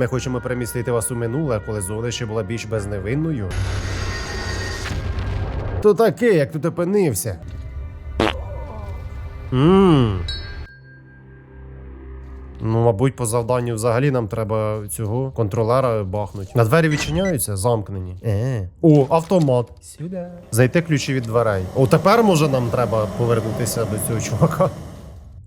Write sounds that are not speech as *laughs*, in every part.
Ми хочемо перемістити вас у минуле, коли Золя ще була більш безневинною. То таке, як тут опинився. Ммм. Ну, мабуть, по завданню взагалі нам треба цього контролера бахнуть. На двері відчиняються, замкнені. Е. О, автомат. Сюди. Зайти ключі від дверей. О, тепер може нам треба повернутися до цього чувака.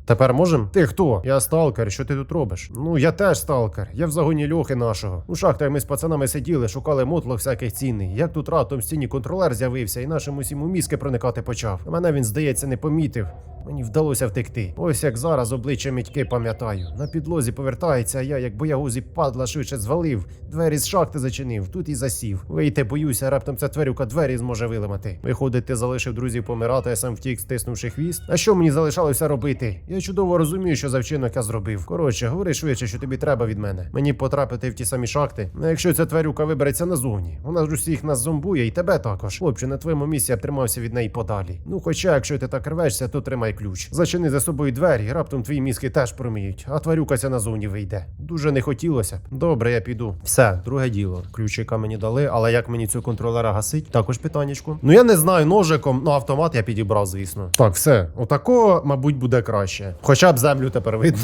Тепер можем? Ти хто? Я сталкер, що ти тут робиш? Ну, я теж сталкер. Я в загоні льохи нашого. У шахтах ми з пацанами сиділи, шукали мотло всяких цінний. Як тут раптом стіні контролер з'явився і нашим усім у мізки проникати почав. Мене він, здається, не помітив. Мені вдалося втекти. Ось як зараз обличчя мітьки пам'ятаю. На підлозі повертається, а я, як боягузі падла, швидше звалив. Двері з шахти зачинив, тут і засів. Вийти боюся, раптом ця тварюка двері зможе виламати. Виходить, ти залишив друзів помирати, а сам втік, стиснувши хвіст. А що мені залишалося робити? Я чудово розумію, що за вчинок я зробив. Коротше, говори швидше, що тобі треба від мене. Мені потрапити в ті самі шахти. Ну якщо ця тварюка вибереться назовні, вона ж усіх нас зомбує, і тебе також. Хлопче, на твоєму місці я тримався від неї подалі. Ну, хоча, якщо ти так рвешся, то тримай ключ. Зачини за собою двері, раптом твої мізки теж промиють, а тварюка ця назовні вийде. Дуже не хотілося. Добре, я піду. Все, друге діло. Ключика мені дали, але як мені цього контролера гасить? Також питаннячку. Ну я не знаю, ножиком, ну автомат я підібрав, звісно. Так, все, отакого, мабуть, буде краще. Хоча б землю тепер видно.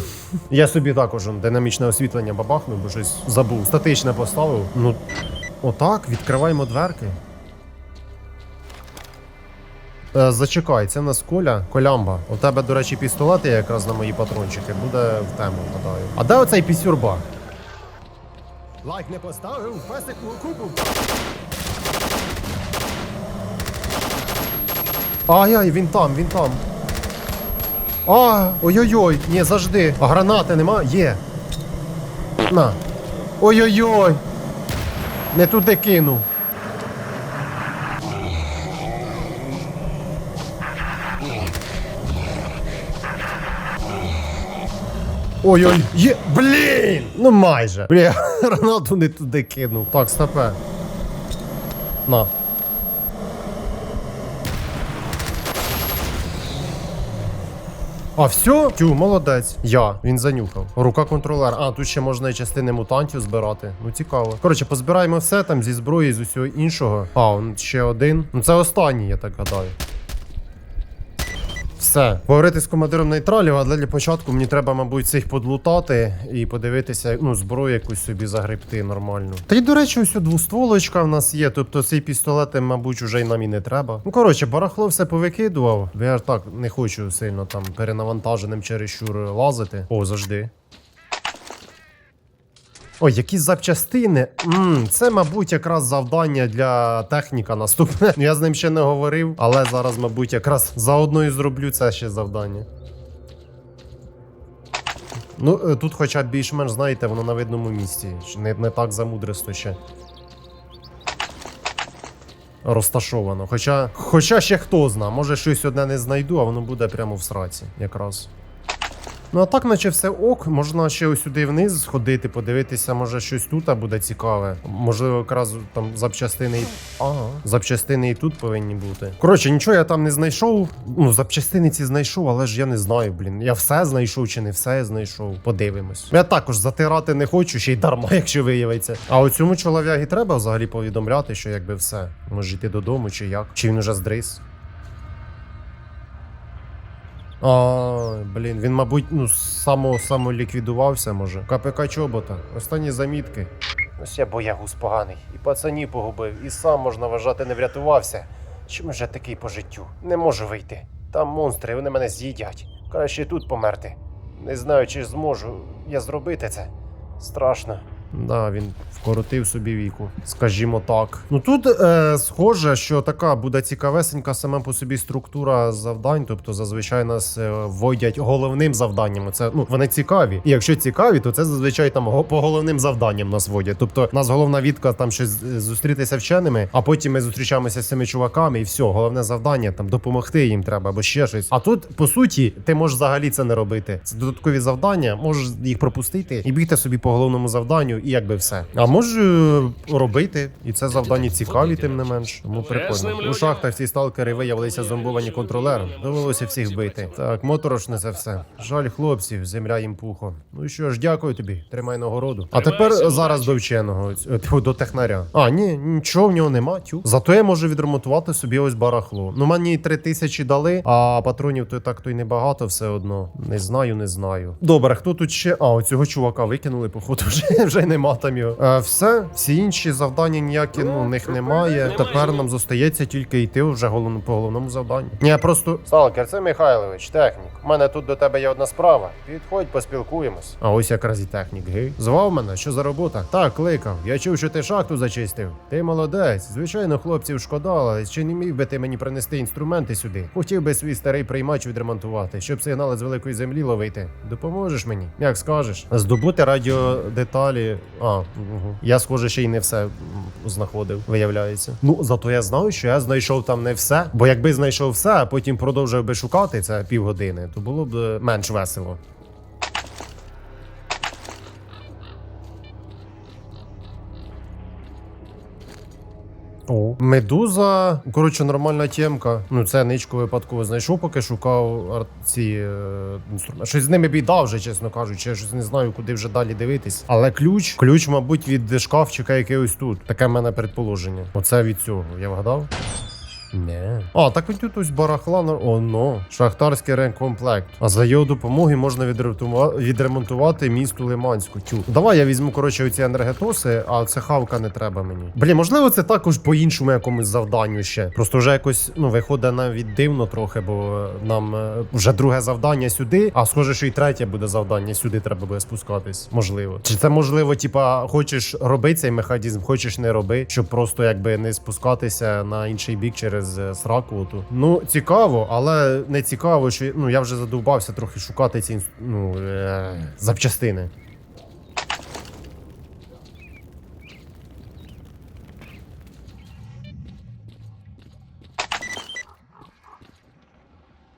я собі також динамічне освітлення бабахнув, бо щось забув. Статичне поставив. Ну, отак, відкриваємо дверки. Е, Зачекай, це в нас Коля, Колямба. У тебе, до речі, пістолет є якраз на мої патрончики. Буде в тему, гадаю. А де оцей пісюрба? Лайк не поставив, песик у кубу. Ай-яй, він там, він там. А, ой-ой-ой, ні, завжди. А гранати нема? Є. На. Ой-ой-ой. Не туди кинув. Ой-ой, є. Блін! Ну майже. Бля, *laughs* гранату не туди кинув. Так, стопе. На. А все? Тю, молодець. Я. Він занюхав. Рука контролер. А, тут ще можна і частини мутантів збирати. Ну цікаво. Коротше, позбираємо все там зі зброї, з усього іншого. А, он ще один. Ну це останній, я так гадаю. Все, поговорити з командиром нейтралів, але для початку мені треба, мабуть, цих подлутати і подивитися, ну, зброю якусь собі загребти нормально. Та й до речі, ось двостволочка в нас є, тобто цей пістолет, мабуть, уже й нам і не треба. Ну коротше, барахло все повикидував. Я так не хочу сильно там перенавантаженим чересчур лазити. О, завжди. Ой, які запчастини. Ммм, це, мабуть, якраз завдання для техніка наступне. *laughs* Я з ним ще не говорив, але зараз, мабуть, якраз заодно і зроблю це ще завдання. Ну, е, тут хоча б більш-менш, знаєте, воно на видному місці. Не, не так замудристо ще. Розташовано. Хоча, хоча ще хто зна, може щось одне не знайду, а воно буде прямо в сраці, якраз. Ну а так, наче все ок, можна ще ось сюди вниз сходити, подивитися, може щось тут буде цікаве. Можливо, якраз там запчастини. і- Ага, запчастини і тут повинні бути. Коротше, нічого я там не знайшов. Ну, запчастини ці знайшов, але ж я не знаю, блін. Я все знайшов чи не все я знайшов. Подивимось. Я також затирати не хочу, ще й дарма, *laughs* якщо виявиться. А у цьому чолов'ягі треба взагалі повідомляти, що якби все. Може йти додому, чи як? Чи він уже здрис? А, блін, він, мабуть, ну, само, само ліквідувався, може. КПК чобота. Останні замітки. Ось я боягуз поганий. І пацанів погубив, і сам, можна вважати, не врятувався. Чому ж я такий по життю? Не можу вийти. Там монстри, вони мене з'їдять. Краще тут померти. Не знаю, чи зможу я зробити це. Страшно. Да, він вкоротив собі віку, скажімо так. Ну тут е, схоже, що така буде цікавесенька сама по собі структура завдань. Тобто, зазвичай нас е, вводять головним завданням. Це ну вони цікаві. І якщо цікаві, то це зазвичай там по головним завданням нас водять. Тобто, нас головна відка там щось е, зустрітися вченими, а потім ми зустрічаємося з цими чуваками, і все, головне завдання там допомогти їм треба або ще щось. А тут, по суті, ти можеш взагалі це не робити. Це додаткові завдання, можеш їх пропустити і бігти собі по головному завданню і якби все. А можу робити, і це завдання цікаві, тим не менш. Тому прикольно. У шахтах ці сталкери виявилися зомбовані контролером. Довелося всіх вбити. Так, моторошне це все. Жаль хлопців, земля їм пухом. Ну що ж, дякую тобі. Тримай нагороду. А тепер зараз до вченого, до технаря. А, ні, нічого в нього нема. Тю. Зато я можу відремонтувати собі ось барахло. Ну мені три тисячі дали, а патронів то так то й небагато все одно. Не знаю, не знаю. Добре, хто тут ще? А, оцього чувака викинули, походу, *laughs* вже, вже нема там його. Е, все, всі інші завдання ніякі, ну, них немає. Тепер нам зостається тільки йти вже головно, по головному завданню. Я просто. Сталкер, це Михайлович, технік. У мене тут до тебе є одна справа. Підходь, поспілкуємось. А ось якраз і технік, гей. Звав мене, що за робота? Так, кликав. Я чув, що ти шахту зачистив. Ти молодець. Звичайно, хлопців шкода, але чи не міг би ти мені принести інструменти сюди? Хотів би свій старий приймач відремонтувати, щоб сигнали з великої землі ловити. Допоможеш мені? Як скажеш? Здобути радіодеталі. А, угу. я схоже, ще й не все знаходив, виявляється. Ну, зато я знаю, що я знайшов там не все. Бо якби знайшов все, а потім продовжив би шукати це півгодини, то було б е, менш весело. О. Медуза, коротше, нормальна тємка. Ну, це ничку випадково знайшов, поки шукав ар- ці е, інструменти. Щось з ними біда вже, чесно кажучи. Я щось не знаю, куди вже далі дивитись. Але ключ, ключ, мабуть, від шкафчика, який ось тут. Таке в мене предположення. Оце від цього. Я вгадав? Не. А, так от тут ось барахла на. О, но. Шахтарський ренкомплект. А за його допомоги можна відремонтува- відремонтувати місту Лиманську. Тю. Давай я візьму, коротше, оці енергетоси, а це хавка не треба мені. Блін, можливо, це також по іншому якомусь завданню ще. Просто вже якось ну виходить навіть дивно трохи, бо е, нам е, вже друге завдання сюди, а схоже, що і третє буде завдання. Сюди треба буде спускатись. Можливо. Чи це можливо, типа, хочеш робити цей механізм, хочеш не роби, щоб просто якби не спускатися на інший бік через е, сраку. Оту. Ну цікаво, але не цікаво, що ну я вже задовбався трохи шукати ці ну, е, запчастини.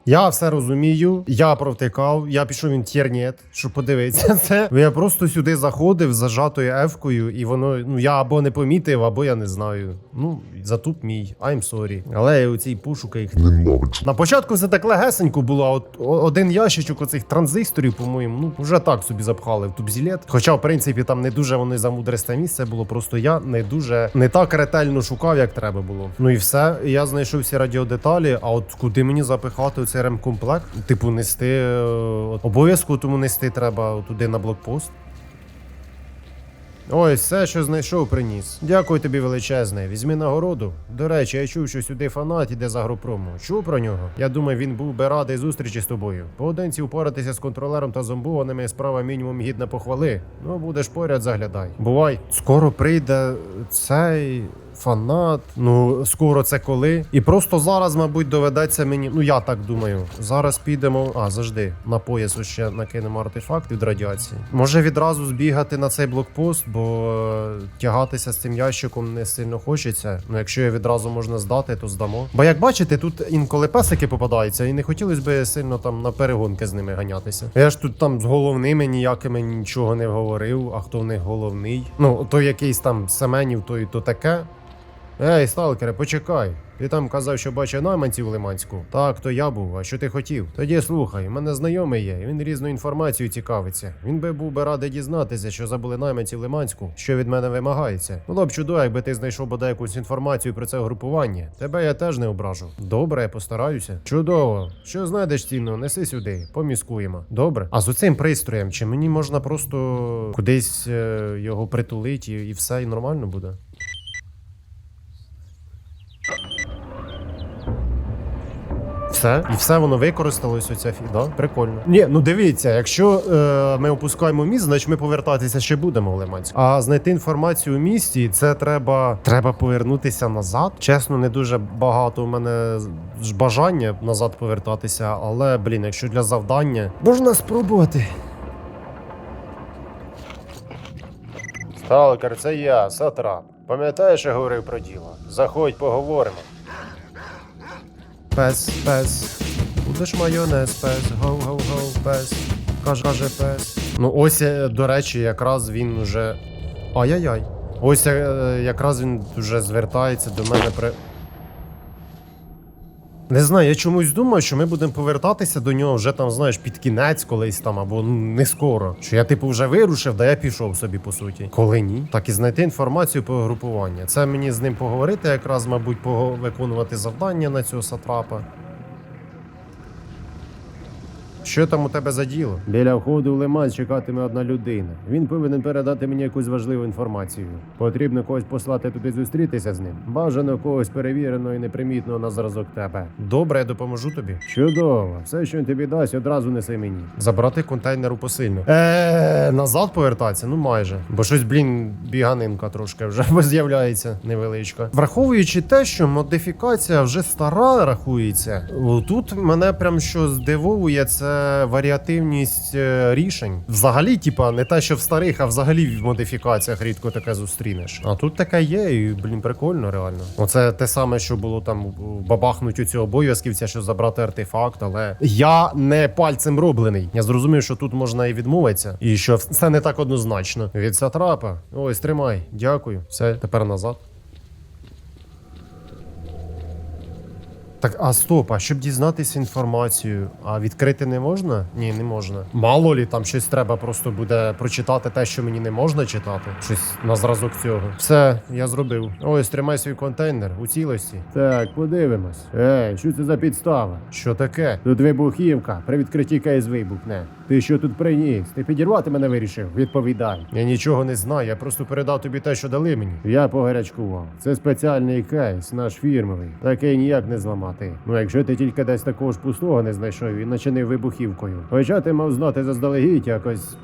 Я все розумію, я провтикав, я пішов в інтернет, щоб подивитися це. Я просто сюди заходив з зажатою ефкою, і воно ну я або не помітив, або я не знаю. Ну, затуп мій, I'm sorry. Але у цій пошука їх Ненавиджу. на початку все так легесенько було. а От один ящичок оцих транзисторів, по-моєму, ну вже так собі запхали в тубзілет. Хоча, в принципі, там не дуже вони замудристе місце було. Просто я не дуже не так ретельно шукав, як треба було. Ну і все. Я знайшов всі радіодеталі. А от куди мені запихати цей ремкомплект? Типу, нести е, от обов'язково тому нести треба туди на блокпост. Ось все, що знайшов, приніс. Дякую тобі величезне. Візьми нагороду. До речі, я чув, що сюди фанат іде за групрому. Чув про нього? Я думаю, він був би радий зустрічі з тобою. Поодинці впоратися з контролером та зомбованими справа мінімум гідна похвали. Ну, будеш поряд, заглядай. Бувай. Скоро прийде цей. Фанат, ну скоро це коли. І просто зараз, мабуть, доведеться мені. Ну я так думаю. Зараз підемо. А, завжди на пояс ще накинемо артефакт від радіації. Може відразу збігати на цей блокпост, бо е, тягатися з цим ящиком не сильно хочеться. Ну якщо я відразу можна здати, то здамо. Бо як бачите, тут інколи песики попадаються, і не хотілося б сильно там на перегонки з ними ганятися. Я ж тут там з головними ніякими нічого не говорив. А хто в них головний? Ну, то якийсь там Семенів, то і то таке. Ей, сталкере, почекай. Ти там казав, що бачив найманців в Лиманську. Так, то я був. А що ти хотів? Тоді слухай, у мене знайомий є, він різну інформацію цікавиться. Він би був би радий дізнатися, що забули найманців в Лиманську, що від мене вимагається. Було б чудово, якби ти знайшов бодай якусь інформацію про це групування. Тебе я теж не ображу. Добре, я постараюся. Чудово. Що знайдеш цінно, неси сюди, поміскуємо. Добре. А з оцим пристроєм, чи мені можна просто кудись е, його притулити і, і все, і нормально буде? Все, і все воно використалось. Оця фі... да? Прикольно. Ні, ну дивіться, якщо е, ми опускаємо міст, значить ми повертатися ще будемо в Лиманську. А знайти інформацію у місті, це треба. Треба повернутися назад. Чесно, не дуже багато у мене бажання назад повертатися, але блін, якщо для завдання, можна спробувати. Сталкер, це я, Сатрап. Пам'ятаєш, я говорив про діло? Заходь, поговоримо. Пес, пес. Будеш майонез, пес, гоу-гоу-гоу, пес. Каже, каже пес. Ну ось, е, до речі, якраз він уже. Ай-яй-яй. Ось е, якраз він вже звертається до мене при. Не знаю, я чомусь думаю, що ми будемо повертатися до нього вже там, знаєш, під кінець колись там, або ну, не скоро. Що я, типу, вже вирушив, да я пішов собі, по суті. Коли ні, так і знайти інформацію по групування. Це мені з ним поговорити, якраз, мабуть, виконувати завдання на цього сатрапа. Що там у тебе за діло? Біля входу в лиман чекатиме одна людина. Він повинен передати мені якусь важливу інформацію. Потрібно когось послати туди зустрітися з ним. Бажано когось перевіреного і непримітного на зразок тебе. Добре, я допоможу тобі. Чудово, все, що він тобі дасть, одразу неси мені. Забрати контейнер у посильну. Е, назад повертатися? Ну майже. Бо щось, блін, біганинка трошки вже *laughs* з'являється невеличка. Враховуючи те, що модифікація вже стара рахується. Тут мене прям що здивовує, це варіативність е, рішень. Взагалі, типа, не те, що в старих, а взагалі в модифікаціях рідко таке зустрінеш. А тут таке є, і блін, прикольно, реально. Оце те саме, що було там бабахнуть у цього обов'язківця, що забрати артефакт, але я не пальцем роблений. Я зрозумів, що тут можна і відмовитися, і що все не так однозначно. Від сатрапа. Ось тримай, дякую. Все, тепер назад. Так, а стоп, а щоб дізнатися інформацію, а відкрити не можна? Ні, не можна. Мало лі там щось треба просто буде прочитати те, що мені не можна читати. Щось на зразок цього. Все, я зробив. Ось тримай свій контейнер у цілості. Так, подивимось. Ей, що це за підстава? Що таке? Тут вибухівка. При відкритті кейс вибухне. Ти що тут приніс? Ти підірвати мене вирішив? Відповідай. Я нічого не знаю, я просто передав тобі те, що дали мені. Я погарячкував. Це спеціальний кейс, наш фірмовий. Такий ніяк не зламати. Ну якщо ти тільки десь такого ж пустого не знайшов і начинив вибухівкою. Хоча ти мав знати заздалегідь якось.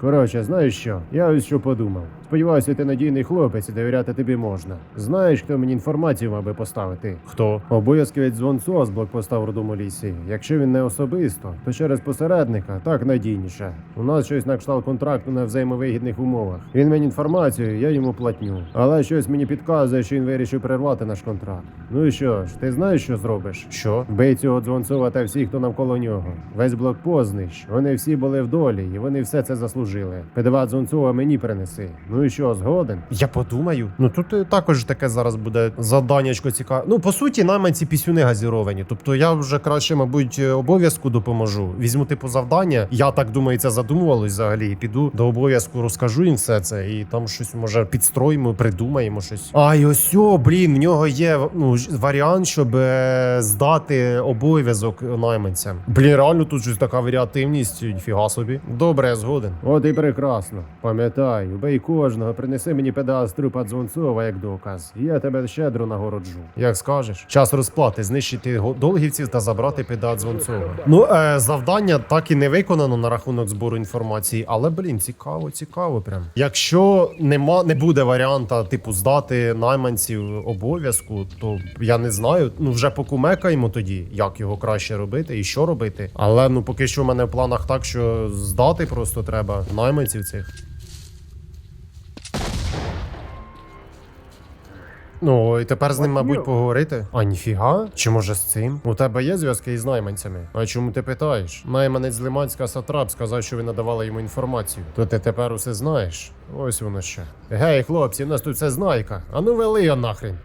Коротше, знаєш що? Я ось що подумав. Сподіваюся, ти надійний хлопець і довіряти тобі можна. Знаєш, хто мені інформацію мав би поставити? Хто? Обов'язковець дзвонцо з блокпоста в родому лісі. Якщо він не особисто, то через посередника так надійніше. У нас щось на кшталт контракту на взаємовигідних умовах. Він мені інформацію, я йому платню. Але щось мені підказує, що він вирішив перервати наш контракт. Ну і що ж, ти знаєш, що зробиш? Що? Бий цього дзвонцова та всіх, хто навколо нього. Весь блокпост знищ. Вони всі були в долі, і вони все це заслужили. Педова дзвонцова мені принеси. Ну і що, згоден? Я подумаю. Ну тут е, також таке зараз буде заданнячко цікаве. Ну по суті, найманці пісюни газіровані. Тобто я вже краще, мабуть, е, обов'язку допоможу. Візьму типу завдання. Я так думаю, це задумувалось взагалі. І піду до обов'язку, розкажу їм все це, і там щось може підстроїмо, придумаємо щось. А і ось о, блін, в нього є ну варіант, щоб е, здати обов'язок найманцям. Блін, реально тут щось така варіативність, ніфіга собі. Добре, я згоден. От і прекрасно. Пам'ятаю, бей кожного, принеси мені педал трупа дзвонцова як доказ. Я тебе щедро нагороджу. Як скажеш, час розплати, знищити долгівців та забрати педал дзвонцова. Ну, е, завдання так і не виконано на рахунок збору інформації, але блін, цікаво, цікаво. Прям. Якщо нема, не буде варіанта, типу, здати найманців обов'язку, то я не знаю. Ну вже покумекаємо тоді, як його краще робити і що робити. Але ну поки що в мене в планах так, що здати просто треба найманців цих. Ну, і тепер з ним, мабуть, поговорити. А ніфіга? Чи може з цим? У тебе є зв'язки із найманцями? А чому ти питаєш? Найманець з Лиманська Сатрап сказав, що ви надавали йому інформацію. То ти тепер усе знаєш? Ось воно що. Гей, хлопці, у нас тут все знайка. А ну вели його нахрен.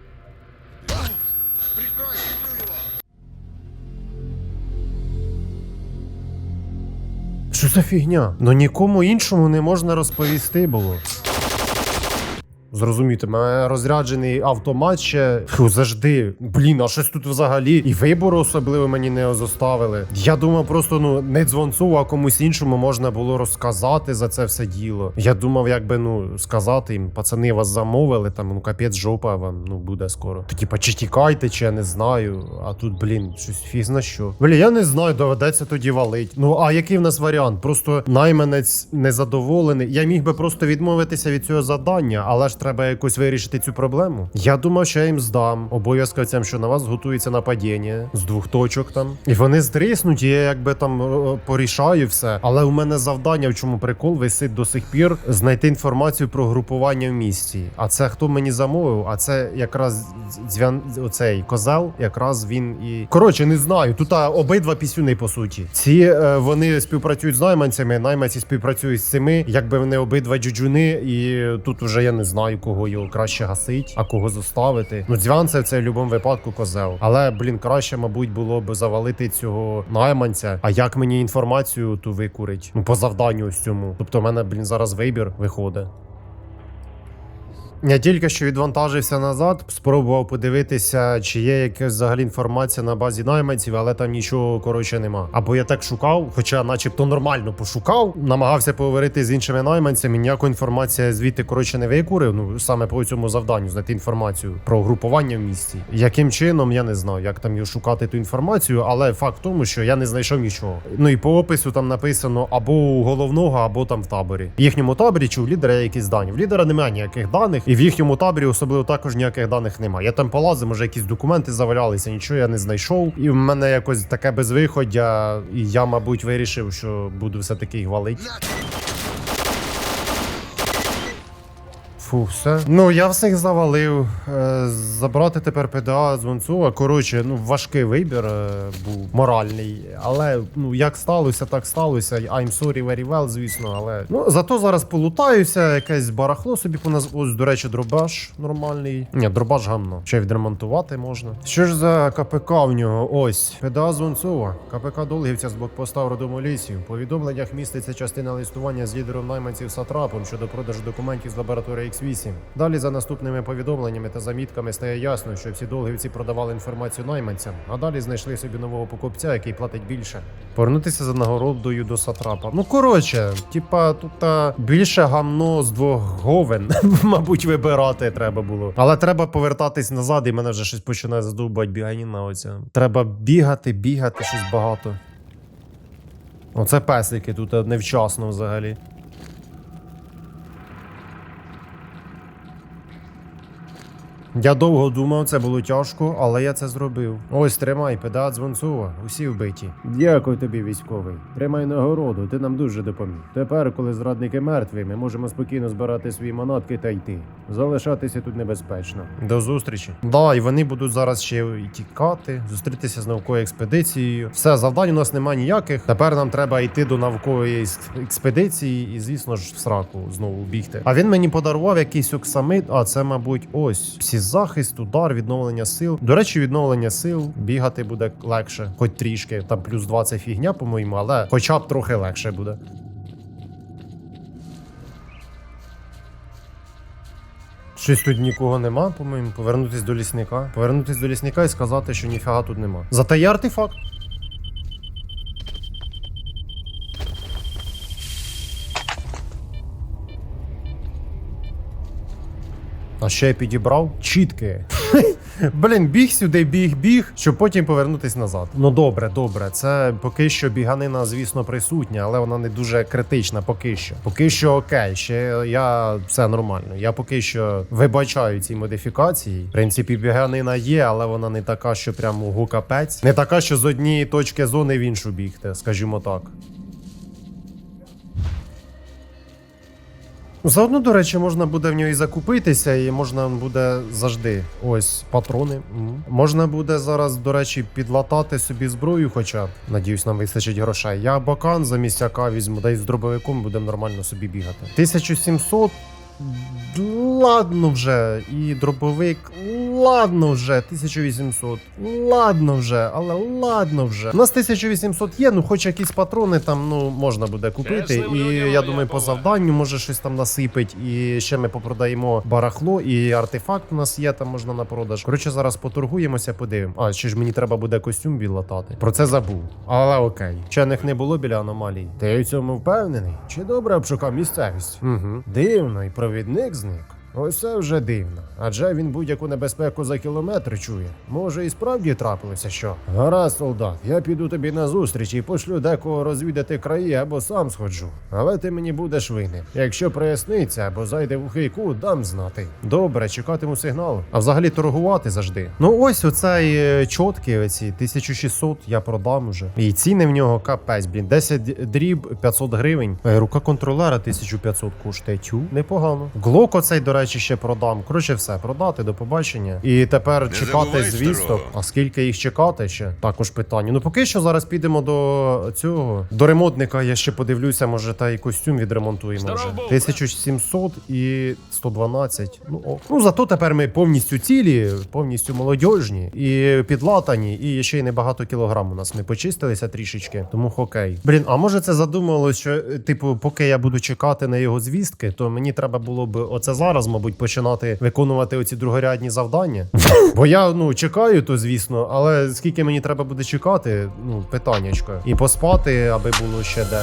Що за фігня? Ну нікому іншому не можна розповісти було. Зрозуміти, мене розряджений автомат ще Фу, завжди. Блін, а щось тут взагалі і вибору особливо мені не зоставили. Я думав, просто ну не дзвонцу, а комусь іншому можна було розказати за це все діло. Я думав, якби ну сказати їм, пацани вас замовили, там ну капець жопа вам ну буде скоро. То типа чи тікайте, чи я не знаю. А тут, блін, щось фіг зна що. Блін, я не знаю, доведеться тоді валить. Ну а який в нас варіант? Просто найманець незадоволений. Я міг би просто відмовитися від цього завдання, але ж треба якось вирішити цю проблему. Я думав, що я їм здам обов'язковцям, що на вас готується нападіння з двох точок там. І вони здриснуть, і я якби там е, порішаю все. Але у мене завдання, в чому прикол, висить до сих пір знайти інформацію про групування в місті. А це хто мені замовив? А це якраз дзвян оцей козел, якраз він і коротше, не знаю. Тут обидва пісюни по суті. Ці е, вони співпрацюють з найманцями, найманці співпрацюють з цими, якби вони обидва джуджуни, і тут вже я не знаю, кого його краще гасить, а кого зуставити. Ну, Дзвянцев це в будь-якому випадку козел. Але блін, краще, мабуть, було б завалити цього найманця. А як мені інформацію ту викурить? Ну по завданню ось цьому. Тобто, в мене блін зараз вибір виходить. Я тільки що відвантажився назад, спробував подивитися, чи є якась взагалі інформація на базі найманців, але там нічого коротше нема. Або я так шукав, хоча, начебто, нормально пошукав, намагався поговорити з іншими найманцями. Ніякої інформації звідти коротше не викурив. Ну саме по цьому завданню знайти інформацію про групування в місті. Яким чином я не знаю, як там його шукати ту інформацію, але факт в тому, що я не знайшов нічого. Ну і по опису там написано або у головного, або там в таборі. В їхньому таборі чи у лідера якісь дані. В лідера немає ніяких даних, і в їхньому таборі особливо також ніяких даних немає. Я там полазив, може якісь документи завалялися, нічого я не знайшов. І в мене якось таке безвиходя, і я, мабуть, вирішив, що буду все таки їх валити. Фу, все. Ну, я всіх завалив. Е, забрати тепер ПДА з Вонцова. Коротше, ну важкий вибір е, був моральний. Але ну як сталося, так сталося. I'm sorry very well, звісно, але ну зато зараз полутаюся, якесь барахло собі поназ... Ось, до речі, дробаш нормальний. Ні, дробаш гамно. Ще відремонтувати можна. Що ж за КПК в нього? Ось. ПДА з Вонцова. КПК Долгівця з блокпоста в родому лісі. Повідомленнях міститься частина листування з лідером найманців Сатрапом щодо продажу документів з лабораторії X8. Далі за наступними повідомленнями та замітками стає ясно, що всі долгівці продавали інформацію найманцям, а далі знайшли собі нового покупця, який платить більше. Повернутися за нагородою до Сатрапа. Ну коротше, типа тут а, більше гамно з двох говен, *laughs* мабуть, вибирати треба було. Але треба повертатись назад, і мене вже щось починає задовбати біганіна оця. Треба бігати, бігати, щось багато. Оце песики тут невчасно взагалі. Я довго думав, це було тяжко, але я це зробив. Ось тримай, педат Звонцова, усі вбиті. Дякую тобі, військовий. Тримай нагороду, ти нам дуже допоміг. Тепер, коли зрадники мертві, ми можемо спокійно збирати свої манатки та йти. Залишатися тут небезпечно. До зустрічі. Да, і вони будуть зараз ще й тікати, зустрітися з науковою експедицією. Все, завдань у нас немає ніяких. Тепер нам треба йти до наукової експедиції і, звісно ж, в сраку знову бігти. А він мені подарував якийсь оксамит. А це, мабуть, ось всі захист, удар, відновлення сил. До речі, відновлення сил бігати буде легше, хоч трішки. Там плюс 20 фігня, по-моєму, але хоча б трохи легше буде. Щось тут нікого нема, по-моєму. Повернутись до лісника. Повернутись до лісника і сказати, що ніфіга тут нема. Зате є артефакт. А ще я підібрав чітки. *laughs* Блін, біг сюди, біг, біг, щоб потім повернутись назад. Ну добре, добре. Це поки що біганина, звісно, присутня, але вона не дуже критична. Поки що. Поки що окей, ще я все нормально. Я поки що вибачаю ці модифікації. В принципі, біганина є, але вона не така, що прямо гу капець. Не така, що з однієї точки зони в іншу бігти, скажімо так. Заодно, до речі, можна буде в нього і закупитися, і можна буде завжди. Ось патрони. Мгм. Можна буде зараз, до речі, підлатати собі зброю, хоча. Надіюсь, нам вистачить грошей. Я бакан за яка візьму, да й з дробовиком будемо нормально собі бігати. 1700. Ладно вже, і дробовик, ладно вже, 1800, ладно вже, але ладно вже. У нас 1800 є, ну хоч якісь патрони там ну можна буде купити. І я думаю, по завданню може щось там насипить. І ще ми попродаємо барахло, і артефакт у нас є, там можна на продаж. Коротше, зараз поторгуємося, подивимо. А ще ж мені треба буде костюм білатати. Про це забув. Але окей. Вчених не було біля аномалій. Ти в цьому впевнений? Чи добре обшукав місцевість? Угу. Дивно, і провідник зник. Ось це вже дивно. Адже він будь-яку небезпеку за кілометр чує. Може, і справді трапилося що? Гаразд, солдат, я піду тобі на зустріч і пошлю декого розвідати краї або сам сходжу. Але ти мені будеш винен. Якщо проясниться або зайде в хийку, дам знати. Добре, чекатиму сигналу. А взагалі торгувати завжди. Ну ось оцей е, чоткий, оці 1600 я продам уже. І ціни в нього капець, блін. 10 дріб 500 гривень. Е, Рука контролера 1500 коштує. Тю, непогано. Глок оцей, до речі, ще продам. Коротше, все, продати, до побачення. І тепер Не чекати забувай звісток. старого. А скільки їх чекати ще? Також питання. Ну поки що зараз підемо до цього. До ремонтника я ще подивлюся, може та і костюм відремонтуємо Здоров вже. був, 1700 і 112. Ну, о. ну зато тепер ми повністю цілі, повністю молодіжні і підлатані, і ще й небагато кілограм у нас. Ми почистилися трішечки, тому хокей. Блін, а може це задумалось, що е, типу, поки я буду чекати на його звістки, то мені треба було б оце зараз, мабуть, починати виконувати оці другорядні завдання. *laughs* Бо я ну чекаю, то звісно, але скільки мені треба буде чекати, ну питаннячко. І поспати, аби було ще де.